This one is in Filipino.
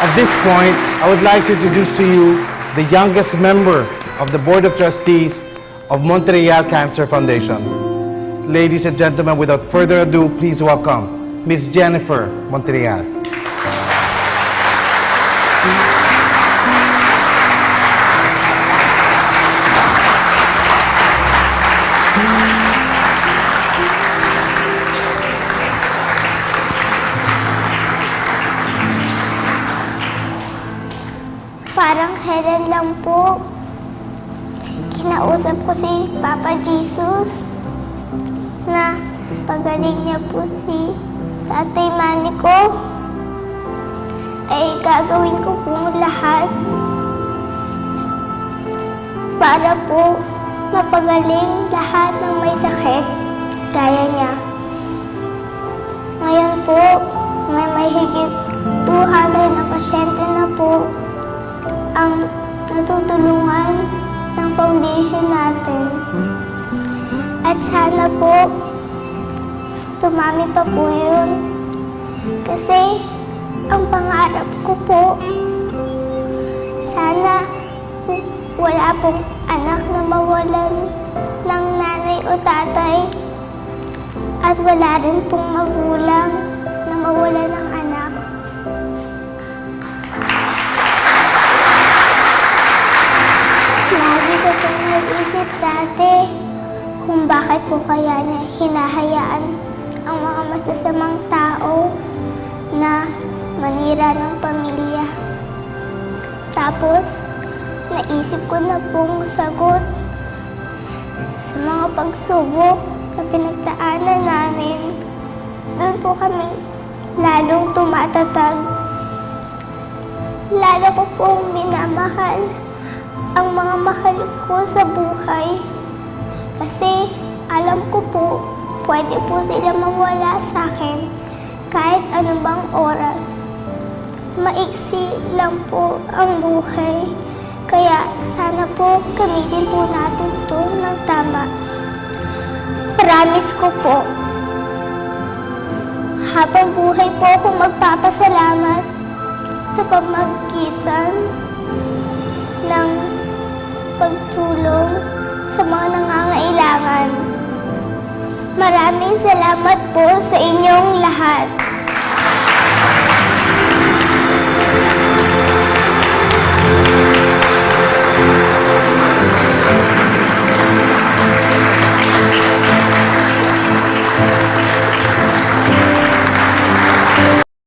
At this point, I would like to introduce to you the youngest member of the Board of Trustees of Montreal Cancer Foundation. Ladies and gentlemen, without further ado, please welcome Miss Jennifer Montreal. Parang kailan lang po, kinausap ko si Papa Jesus na pagaling niya po si Tatay Manny ko, ay gagawin ko po lahat para po mapagaling lahat ng may sakit gaya niya. Ngayon po, may may higit 200 na pasyente natutulungan ng foundation natin. At sana po, tumami pa po yun. Kasi, ang pangarap ko po, sana wala pong anak na mawalan ng nanay o tatay at wala rin pong magulang na mawalan ng nag-isip dati kung bakit po kaya niya hinahayaan ang mga masasamang tao na manira ng pamilya. Tapos, naisip ko na pong sagot sa mga pagsubok na pinagdaanan namin. Doon po kami lalong tumatatag. Lalo ko pong mahal ko sa buhay. Kasi alam ko po, pwede po sila mawala sa akin kahit anumang oras. Maiksi lang po ang buhay. Kaya sana po gamitin po natin to ng tama. Promise ko po, habang buhay po akong magpapasalamat sa pamagitan ng pagtulong sa mga nangangailangan. Maraming salamat po sa inyong lahat.